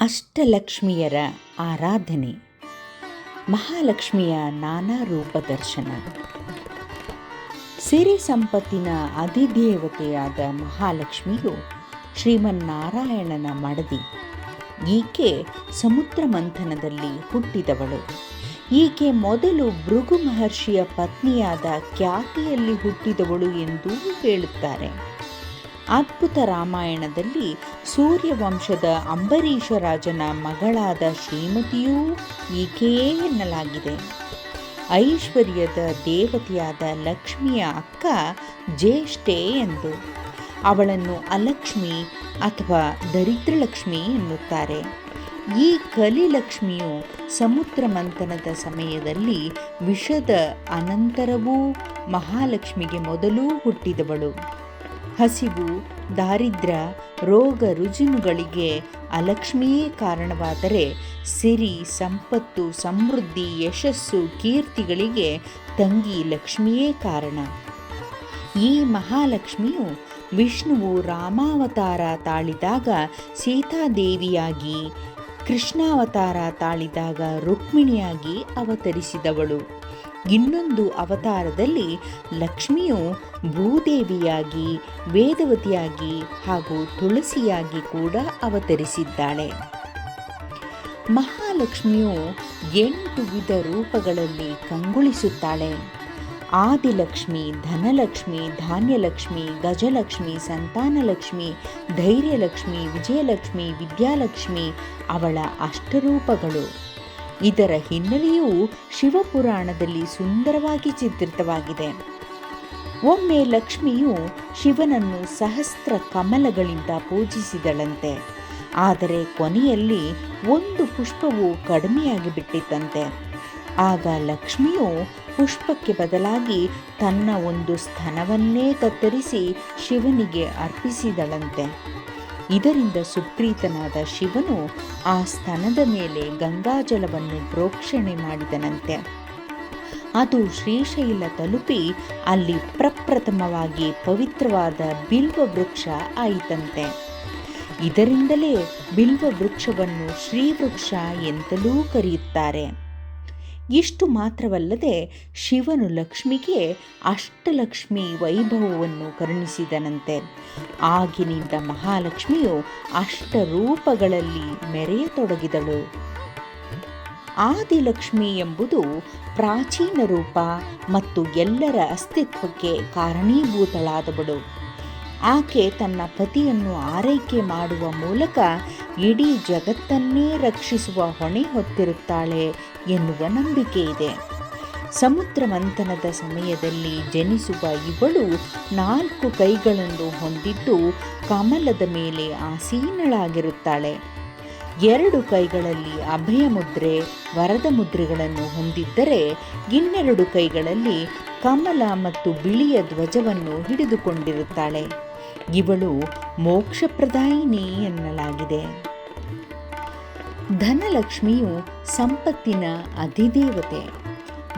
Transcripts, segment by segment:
ಅಷ್ಟಲಕ್ಷ್ಮಿಯರ ಆರಾಧನೆ. ಮಹಾಲಕ್ಷ್ಮಿಯ ನಾನಾ ರೂಪ ದರ್ಶನ. ಸಿರಿ ಸಂಪತ್ತಿನ ಅಧಿದೇವತೆಯಾದ ಮಹಾಲಕ್ಷ್ಮಿಯು ಶ್ರೀಮನ್ನಾರಾಯಣನ ಮಡದಿ. ಈಕೆ ಸಮುದ್ರ ಮಂಥನದಲ್ಲಿ ಹುಟ್ಟಿದವಳು. ಈಕೆ ಮೊದಲು ಭೃಗು ಮಹರ್ಷಿಯ ಪತ್ನಿಯಾದ ಖ್ಯಾತಿಯಲ್ಲಿ ಹುಟ್ಟಿದವಳು ಎಂದೂ ಹೇಳುತ್ತಾರೆ. ಅದ್ಭುತ ರಾಮಾಯಣದಲ್ಲಿ ಸೂರ್ಯವಂಶದ ಅಂಬರೀಷ ರಾಜನ ಮಗಳಾದ ಶ್ರೀಮತಿಯೂ ಈಕೆಯೇ ಎನ್ನಲಾಗಿದೆ. ಐಶ್ವರ್ಯದ ದೇವತೆಯಾದ ಲಕ್ಷ್ಮಿಯ ಅಕ್ಕ ಜ್ಯೇಷ್ಠೆ ಎಂದು. ಅವಳನ್ನು ಅಲಕ್ಷ್ಮಿ ಅಥವಾ ದರಿದ್ರಲಕ್ಷ್ಮಿ ಎನ್ನುತ್ತಾರೆ. ಈ ಕಲಿಲಕ್ಷ್ಮಿಯು ಸಮುದ್ರ ಮಂಥನದ ಸಮಯದಲ್ಲಿ ವಿಷದ ಅನಂತರವೂ ಮಹಾಲಕ್ಷ್ಮಿಗೆ ಮೊದಲೂ ಹುಟ್ಟಿದವಳು. ಹಸಿವು ದಾರಿದ್ರ್ಯ ರೋಗ ರುಜಿನುಗಳಿಗೆ ಅಲಕ್ಷ್ಮಿಯೇ ಕಾರಣವಾದರೆ ಸಿರಿ, ಸಂಪತ್ತು, ಸಮೃದ್ಧಿ, ಯಶಸ್ಸು, ಕೀರ್ತಿಗಳಿಗೆ ತಂಗಿ ಲಕ್ಷ್ಮಿಯೇ ಕಾರಣ. ಈ ಮಹಾಲಕ್ಷ್ಮಿಯು ವಿಷ್ಣುವು ರಾಮಾವತಾರ ತಾಳಿದಾಗ ಸೀತಾದೇವಿಯಾಗಿ, ಕೃಷ್ಣಾವತಾರ ತಾಳಿದಾಗ ರುಕ್ಮಿಣಿಯಾಗಿ ಅವತರಿಸಿದವಳು. ಇನ್ನೊಂದು ಅವತಾರದಲ್ಲಿ ಲಕ್ಷ್ಮಿಯು ಭೂದೇವಿಯಾಗಿ, ವೇದವತಿಯಾಗಿ ಹಾಗೂ ತುಳಸಿಯಾಗಿ ಕೂಡ ಅವತರಿಸಿದ್ದಾಳೆ. ಮಹಾಲಕ್ಷ್ಮಿಯು ಎಂಟು ವಿಧ ರೂಪಗಳಲ್ಲಿ ಕಂಗೊಳಿಸುತ್ತಾಳೆ. ಆದಿಲಕ್ಷ್ಮಿ, ಧನಲಕ್ಷ್ಮಿ, ಧಾನ್ಯಲಕ್ಷ್ಮಿ, ಗಜಲಕ್ಷ್ಮಿ, ಸಂತಾನಲಕ್ಷ್ಮಿ, ಧೈರ್ಯಲಕ್ಷ್ಮಿ, ವಿಜಯಲಕ್ಷ್ಮಿ, ವಿದ್ಯಾಲಕ್ಷ್ಮಿ ಅವಳ ಅಷ್ಟರೂಪಗಳು. ಇದರ ಹಿನ್ನೆಲೆಯೂ ಶಿವಪುರಾಣದಲ್ಲಿ ಸುಂದರವಾಗಿ ಚಿತ್ರಿತವಾಗಿದೆ. ಒಮ್ಮೆ ಲಕ್ಷ್ಮಿಯು ಶಿವನನ್ನು ಸಹಸ್ರ ಕಮಲಗಳಿಂದ ಪೂಜಿಸಿದಳಂತೆ. ಆದರೆ ಕೊನೆಯಲ್ಲಿ ಒಂದು ಪುಷ್ಪವು ಕಡಿಮೆಯಾಗಿ ಬಿಟ್ಟಿತ್ತಂತೆ ಆಗ ಲಕ್ಷ್ಮಿಯು ಪುಷ್ಪಕ್ಕೆ ಬದಲಾಗಿ ತನ್ನ ಒಂದು ಸ್ತನವನ್ನೇ ಕತ್ತರಿಸಿ ಶಿವನಿಗೆ ಅರ್ಪಿಸಿದಳಂತೆ. ಇದರಿಂದ ಸುಪ್ರೀತನಾದ ಶಿವನು ಆ ಸ್ತನದ ಮೇಲೆ ಗಂಗಾಜಲವನ್ನು ಪ್ರೋಕ್ಷಣೆ ಮಾಡಿದನಂತೆ. ಅದು ಶ್ರೀಶೈಲ ತಲುಪಿ ಅಲ್ಲಿ ಪ್ರಪ್ರಥಮವಾಗಿ ಪವಿತ್ರವಾದ ಬಿಲ್ವ ವೃಕ್ಷ ಆಯಿತಂತೆ. ಇದರಿಂದಲೇ ಬಿಲ್ವ ವೃಕ್ಷವನ್ನು ಶ್ರೀವೃಕ್ಷ ಎಂತಲೂ ಕರೆಯುತ್ತಾರೆ. ಇಷ್ಟು ಮಾತ್ರವಲ್ಲದೆ ಶಿವನು ಲಕ್ಷ್ಮಿಗೆ ಅಷ್ಟಲಕ್ಷ್ಮಿ ವೈಭವವನ್ನು ಕರುಣಿಸಿದನಂತೆ. ಆಗಿನಿಂದ ಮಹಾಲಕ್ಷ್ಮಿಯು ಅಷ್ಟರೂಪಗಳಲ್ಲಿ ಮೆರೆಯತೊಡಗಿದಳು. ಆದಿಲಕ್ಷ್ಮಿ ಎಂಬುದು ಪ್ರಾಚೀನ ರೂಪ ಮತ್ತು ಎಲ್ಲರ ಅಸ್ತಿತ್ವಕ್ಕೆ ಕಾರಣೀಭೂತಳಾದವಳು. ಆಕೆ ತನ್ನ ಪತಿಯನ್ನು ಆರೈಕೆ ಮಾಡುವ ಮೂಲಕ ಇಡೀ ಜಗತ್ತನ್ನೇ ರಕ್ಷಿಸುವ ಹೊಣೆ ಹೊತ್ತಿರುತ್ತಾಳೆ ಎನ್ನುವ ನಂಬಿಕೆ ಇದೆ. ಸಮುದ್ರ ಮಂಥನದ ಸಮಯದಲ್ಲಿ ಜನಿಸುವ ಇವಳು ನಾಲ್ಕು ಕೈಗಳನ್ನು ಹೊಂದಿದ್ದು ಕಮಲದ ಮೇಲೆ ಆಸೀನಳಾಗಿರುತ್ತಾಳೆ. ಎರಡು ಕೈಗಳಲ್ಲಿ ಅಭಯ ಮುದ್ರೆ, ವರದ ಮುದ್ರೆಗಳನ್ನು ಹೊಂದಿದ್ದರೆ ಇನ್ನೆರಡು ಕೈಗಳಲ್ಲಿ ಕಮಲ ಮತ್ತು ಬಿಳಿಯ ಧ್ವಜವನ್ನು ಹಿಡಿದುಕೊಂಡಿರುತ್ತಾಳೆ. ಇವಳು ಮೋಕ್ಷಪ್ರದಾಯಿನಿ ಎನ್ನಲಾಗಿದೆ. ಧನಲಕ್ಷ್ಮಿಯು ಸಂಪತ್ತಿನ ಅಧಿದೇವತೆ.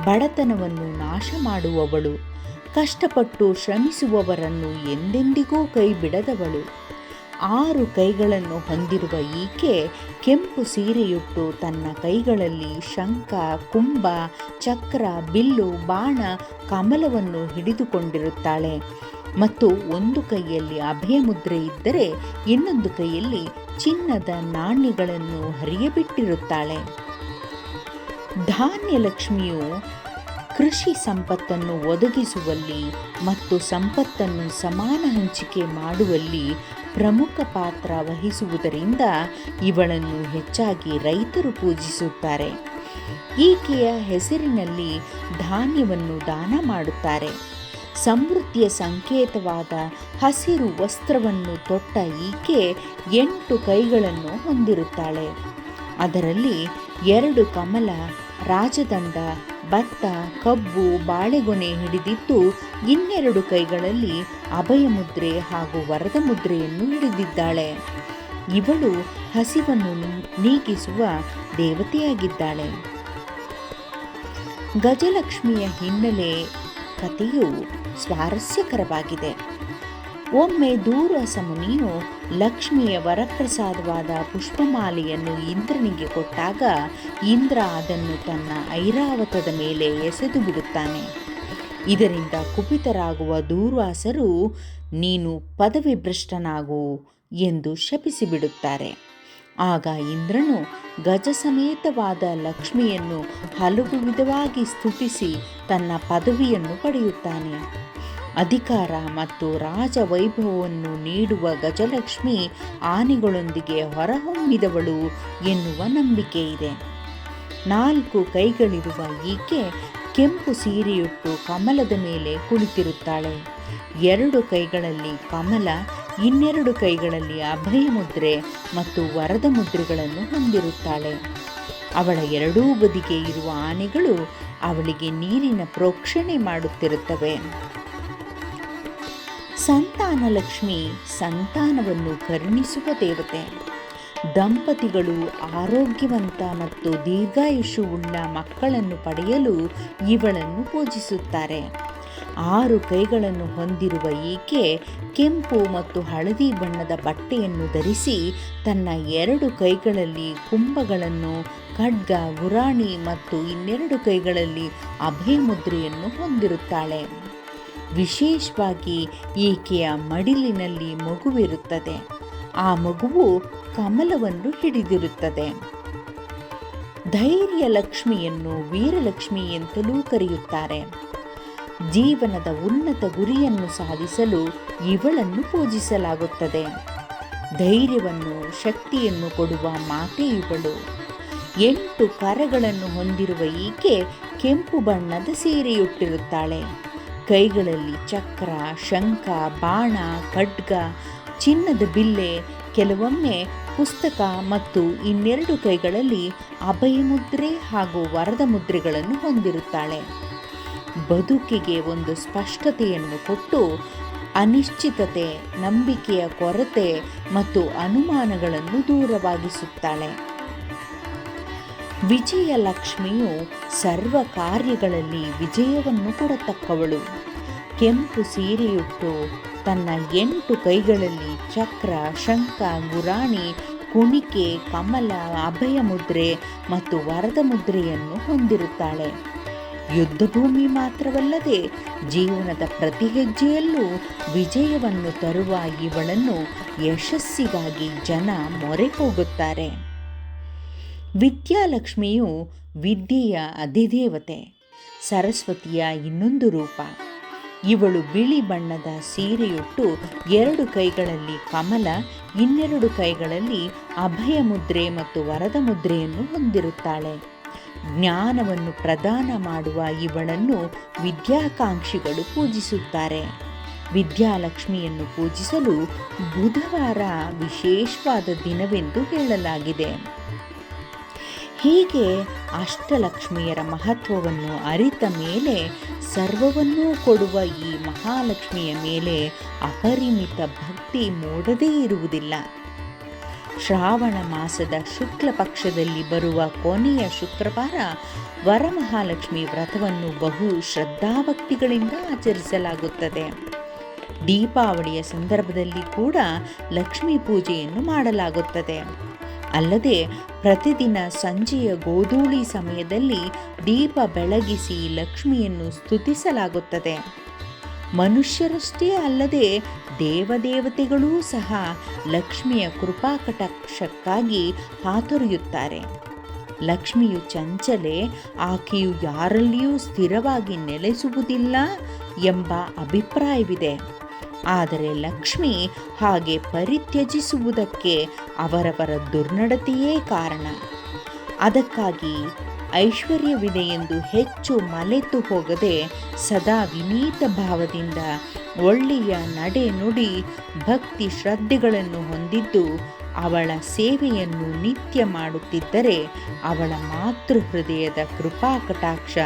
ಬಡತನವನ್ನು ನಾಶ ಮಾಡುವವಳು. ಕಷ್ಟಪಟ್ಟು ಶ್ರಮಿಸುವವರನ್ನು ಎಂದೆಂದಿಗೂ ಕೈಬಿಡದವಳು. ಆರು ಕೈಗಳನ್ನು ಹೊಂದಿರುವ ಈಕೆ ಕೆಂಪು ಸೀರೆಯುಟ್ಟು ತನ್ನ ಕೈಗಳಲ್ಲಿ ಶಂಖ, ಕುಂಭ, ಚಕ್ರ, ಬಿಲ್ಲು, ಬಾಣ, ಕಮಲವನ್ನು ಹಿಡಿದುಕೊಂಡಿರುತ್ತಾಳೆ. ಮತ್ತು ಒಂದು ಕೈಯಲ್ಲಿ ಅಭಯ ಮುದ್ರೆ ಇದ್ದರೆ ಇನ್ನೊಂದು ಕೈಯಲ್ಲಿ ಚಿನ್ನದ ನಾಣ್ಯಗಳನ್ನು ಹರಿಯಬಿಟ್ಟಿರುತ್ತಾಳೆ. ಧಾನ್ಯಲಕ್ಷ್ಮಿಯು ಕೃಷಿ ಸಂಪತ್ತನ್ನು ಒದಗಿಸುವಲ್ಲಿ ಮತ್ತು ಸಂಪತ್ತನ್ನು ಸಮಾನ ಹಂಚಿಕೆ ಮಾಡುವಲ್ಲಿ ಪ್ರಮುಖ ಪಾತ್ರ ವಹಿಸುವುದರಿಂದ ಇವಳನ್ನು ಹೆಚ್ಚಾಗಿ ರೈತರು ಪೂಜಿಸುತ್ತಾರೆ. ಈಕೆಯ ಹೆಸರಿನಲ್ಲಿ ಧಾನ್ಯವನ್ನು ದಾನ ಮಾಡುತ್ತಾರೆ. ಸಮೃದ್ಧಿಯ ಸಂಕೇತವಾದ ಹಸಿರು ವಸ್ತ್ರವನ್ನು ತೊಟ್ಟ ಈಕೆ ಎಂಟು ಕೈಗಳನ್ನು ಹೊಂದಿರುತ್ತಾಳೆ. ಅದರಲ್ಲಿ ಎರಡು ಕಮಲ, ರಾಜದಂಡ, ಭತ್ತ, ಕಬ್ಬು, ಬಾಳೆಗೊನೆ ಹಿಡಿದಿದ್ದು ಇನ್ನೆರಡು ಕೈಗಳಲ್ಲಿ ಅಭಯ ಮುದ್ರೆ ಹಾಗೂ ವರದ ಮುದ್ರೆಯನ್ನು ಹಿಡಿದಿದ್ದಾಳೆ. ಇವಳು ಹಸಿವನ್ನು ನೀಗಿಸುವ ದೇವತೆಯಾಗಿದ್ದಾಳೆ. ಗಜಲಕ್ಷ್ಮಿಯ ಹಿನ್ನೆಲೆ ಕಥೆಯು ಸ್ವಾರಸ್ಯಕರವಾಗಿದೆ. ಒಮ್ಮೆ ದೂರ್ವಾಸ ಮುನಿಯು ಲಕ್ಷ್ಮಿಯ ವರಪ್ರಸಾದವಾದ ಪುಷ್ಪಮಾಲೆಯನ್ನು ಇಂದ್ರನಿಗೆ ಕೊಟ್ಟಾಗ ಇಂದ್ರ ಅದನ್ನು ತನ್ನ ಐರಾವತದ ಮೇಲೆ ಎಸೆದು ಬಿಡುತ್ತಾನೆ. ಇದರಿಂದ ಕುಪಿತರಾಗುವ ದೂರ್ವಾಸರು, ನೀನು ಪದವಿ ಭ್ರಷ್ಟನಾಗು ಎಂದು ಶಪಿಸಿಬಿಡುತ್ತಾರೆ. ಆಗ ಇಂದ್ರನು ಗಜ ಸಮೇತವಾದ ಲಕ್ಷ್ಮಿಯನ್ನು ಹಲವು ವಿಧವಾಗಿ ಸ್ತುತಿಸಿ ತನ್ನ ಪದವಿಯನ್ನು ಪಡೆಯುತ್ತಾನೆ. ಅಧಿಕಾರ ಮತ್ತು ರಾಜವೈಭವವನ್ನು ನೀಡುವ ಗಜಲಕ್ಷ್ಮಿ ಆನೆಗಳೊಂದಿಗೆ ಹೊರಹೊಮ್ಮಿದವಳು ಎನ್ನುವ ನಂಬಿಕೆ ಇದೆ. ನಾಲ್ಕು ಕೈಗಳಿರುವ ಈಕೆ ಕೆಂಪು ಸೀರೆಯುಟ್ಟು ಕಮಲದ ಮೇಲೆ ಕುಳಿತಿರುತ್ತಾಳೆ. ಎರಡು ಕೈಗಳಲ್ಲಿ ಕಮಲ ಇನ್ನೆರಡು ಕೈಗಳಲ್ಲಿ ಅಭಯ ಮುದ್ರೆ ಮತ್ತು ವರದ ಮುದ್ರೆಗಳನ್ನು ಹೊಂದಿರುತ್ತಾಳೆ. ಅವಳ ಎರಡೂ ಬದಿಗೆ ಇರುವ ಆನೆಗಳು ಅವಳಿಗೆ ನೀರಿನ ಪ್ರೋಕ್ಷಣೆ ಮಾಡುತ್ತಿರುತ್ತವೆ. ಸಂತಾನ ಲಕ್ಷ್ಮಿ ಸಂತಾನವನ್ನು ಕರುಣಿಸುವ ದೇವತೆ. ದಂಪತಿಗಳು ಆರೋಗ್ಯವಂತ ಮತ್ತು ದೀರ್ಘಾಯುಷು ಉಳ್ಳ ಮಕ್ಕಳನ್ನು ಪಡೆಯಲು ಇವಳನ್ನು ಪೂಜಿಸುತ್ತಾರೆ. ಆರು ಕೈಗಳನ್ನು ಹೊಂದಿರುವ ಈಕೆ ಕೆಂಪು ಮತ್ತು ಹಳದಿ ಬಣ್ಣದ ಬಟ್ಟೆಯನ್ನು ಧರಿಸಿ ತನ್ನ ಎರಡು ಕೈಗಳಲ್ಲಿ ಕುಂಭಗಳನ್ನು, ಖಡ್ಗ, ಗುರಾಣಿ ಮತ್ತು ಇನ್ನೆರಡು ಕೈಗಳಲ್ಲಿ ಅಭಯ ಮುದ್ರೆಯನ್ನು ಹೊಂದಿರುತ್ತಾಳೆ. ವಿಶೇಷವಾಗಿ ಈಕೆಯ ಮಡಿಲಿನಲ್ಲಿ ಮಗುವಿರುತ್ತದೆ. ಆ ಮಗುವು ಕಮಲವನ್ನು ಹಿಡಿದಿರುತ್ತದೆ. ಧೈರ್ಯ ಲಕ್ಷ್ಮಿಯನ್ನು ವೀರಲಕ್ಷ್ಮಿ ಎಂತಲೂ ಕರೆಯುತ್ತಾರೆ. ಜೀವನದ ಉನ್ನತ ಗುರಿಯನ್ನು ಸಾಧಿಸಲು ಇವಳನ್ನು ಪೂಜಿಸಲಾಗುತ್ತದೆ. ಧೈರ್ಯವನ್ನು, ಶಕ್ತಿಯನ್ನು ಕೊಡುವ ಮಾತೆ ಇವಳು. ಎಂಟು ಕರಗಳನ್ನು ಹೊಂದಿರುವ ಈಕೆ ಕೆಂಪು ಬಣ್ಣದ ಸೀರೆಯುಟ್ಟಿರುತ್ತಾಳೆ. ಕೈಗಳಲ್ಲಿ ಚಕ್ರ, ಶಂಖ, ಬಾಣ, ಖಡ್ಗ, ಚಿನ್ನದ ಬಿಲ್ಲೆ, ಕೆಲವೊಮ್ಮೆ ಪುಸ್ತಕ ಮತ್ತು ಇನ್ನೆರಡು ಕೈಗಳಲ್ಲಿ ಅಭಯ ಮುದ್ರೆ ಹಾಗೂ ವರದ ಮುದ್ರೆಗಳನ್ನು ಹೊಂದಿರುತ್ತಾಳೆ. ಬದುಕಿಗೆ ಒಂದು ಸ್ಪಷ್ಟತೆಯನ್ನು ಕೊಟ್ಟು ಅನಿಶ್ಚಿತತೆ, ನಂಬಿಕೆಯ ಕೊರತೆ ಮತ್ತು ಅನುಮಾನಗಳನ್ನು ದೂರವಾಗಿಸುತ್ತಾಳೆ. ವಿಜಯಲಕ್ಷ್ಮಿಯು ಸರ್ವ ಕಾರ್ಯಗಳಲ್ಲಿ ವಿಜಯವನ್ನು ಕೊಡತಕ್ಕವಳು. ಕೆಂಪು ಸೀರೆಯುಟ್ಟು ತನ್ನ ಎಂಟು ಕೈಗಳಲ್ಲಿ ಚಕ್ರ, ಶಂಖ, ಗುರಾಣಿ, ಕುಣಿಕೆ, ಕಮಲ ಅಭಯ ಮುದ್ರೆ ಮತ್ತು ವರದ ಮುದ್ರೆಯನ್ನು ಹೊಂದಿರುತ್ತಾಳೆ. ಯುದ್ಧಭೂಮಿ ಮಾತ್ರವಲ್ಲದೆ ಜೀವನದ ಪ್ರತಿ ಹೆಜ್ಜೆಯಲ್ಲೂ ವಿಜಯವನ್ನು ತರುವ ಇವಳನ್ನು ಯಶಸ್ಸಿಗಾಗಿ ಜನ ಮೊರೆ ಹೋಗುತ್ತಾರೆ ವಿದ್ಯಾಲಕ್ಷ್ಮಿಯು ವಿದ್ಯೆಯ ಅಧಿದೇವತೆ, ಸರಸ್ವತಿಯ ಇನ್ನೊಂದು ರೂಪ. ಇವಳು ಬಿಳಿ ಬಣ್ಣದ ಸೀರೆಯುಟ್ಟು ಎರಡು ಕೈಗಳಲ್ಲಿ ಕಮಲ, ಇನ್ನೆರಡು ಕೈಗಳಲ್ಲಿ ಅಭಯ ಮುದ್ರೆ ಮತ್ತು ವರದ ಮುದ್ರೆಯನ್ನು ಹೊಂದಿರುತ್ತಾಳೆ. ಜ್ಞಾನವನ್ನು ಪ್ರದಾನ ಮಾಡುವ ಇವಳನ್ನು ವಿದ್ಯಾಕಾಂಕ್ಷಿಗಳು ಪೂಜಿಸುತ್ತಾರೆ. ವಿದ್ಯಾಲಕ್ಷ್ಮಿಯನ್ನು ಪೂಜಿಸಲು ಬುಧವಾರ ವಿಶೇಷವಾದ ದಿನವೆಂದು ಹೇಳಲಾಗಿದೆ. ಹೀಗೆ ಅಷ್ಟಲಕ್ಷ್ಮಿಯರ ಮಹತ್ವವನ್ನು ಅರಿತ ಮೇಲೆ ಸರ್ವವನ್ನೂ ಕೊಡುವ ಈ ಮಹಾಲಕ್ಷ್ಮಿಯ ಮೇಲೆ ಅಪರಿಮಿತ ಭಕ್ತಿ ಮೂಡದೇ ಇರುವುದಿಲ್ಲ. ಶ್ರಾವಣ ಮಾಸದ ಶುಕ್ಲ ಪಕ್ಷದಲ್ಲಿ ಬರುವ ಕೊನೆಯ ಶುಕ್ರವಾರ ವರಮಹಾಲಕ್ಷ್ಮಿ ವ್ರತವನ್ನು ಬಹು ಶ್ರದ್ಧಾಭಕ್ತಿಗಳಿಂದ ಆಚರಿಸಲಾಗುತ್ತದೆ. ದೀಪಾವಳಿಯ ಸಂದರ್ಭದಲ್ಲಿ ಕೂಡ ಲಕ್ಷ್ಮೀ ಪೂಜೆಯನ್ನು ಮಾಡಲಾಗುತ್ತದೆ. ಅಲ್ಲದೆ ಪ್ರತಿದಿನ ಸಂಜೆಯ ಗೋಧೂಳಿ ಸಮಯದಲ್ಲಿ ದೀಪ ಬೆಳಗಿಸಿ ಲಕ್ಷ್ಮಿಯನ್ನು ಸ್ತುತಿಸಲಾಗುತ್ತದೆ. ಮನುಷ್ಯರಷ್ಟೇ ಅಲ್ಲದೆ ದೇವದೇವತೆಗಳೂ ಸಹ ಲಕ್ಷ್ಮಿಯ ಕೃಪಾಕಟಾಕ್ಷಕ್ಕಾಗಿ ಹಾತೊರೆಯುತ್ತಾರೆ. ಲಕ್ಷ್ಮಿಯು ಚಂಚಲೆ, ಆಕೆಯು ಯಾರಲ್ಲಿಯೂ ಸ್ಥಿರವಾಗಿ ನೆಲೆಸುವುದಿಲ್ಲ ಎಂಬ ಅಭಿಪ್ರಾಯವಿದೆ. ಆದರೆ ಲಕ್ಷ್ಮಿ ಹಾಗೆ ಪರಿತ್ಯಜಿಸುವುದಕ್ಕೆ ಅವರವರ ದುರ್ನಡತೆಯೇ ಕಾರಣ. ಅದಕ್ಕಾಗಿ ಐಶ್ವರ್ಯವಿದೆ ಎಂದು ಹೆಚ್ಚು ಮಲೆತು ಹೋಗದೆ ಸದಾ ವಿನೀತ ಭಾವದಿಂದ ಒಳ್ಳೆಯ ನಡೆ ನುಡಿ ಭಕ್ತಿ ಶ್ರದ್ಧೆಗಳನ್ನು ಹೊಂದಿದ್ದು ಅವಳ ಸೇವೆಯನ್ನು ನಿತ್ಯ ಮಾಡುತ್ತಿದ್ದರೆ ಅವಳ ಮಾತೃ ಹೃದಯದ ಕೃಪಾ ಕಟಾಕ್ಷ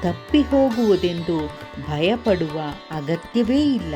ತಪ್ಪಿ ಹೋಗುವುದೆಂದು ಭಯಪಡುವ ಅಗತ್ಯವೇ ಇಲ್ಲ.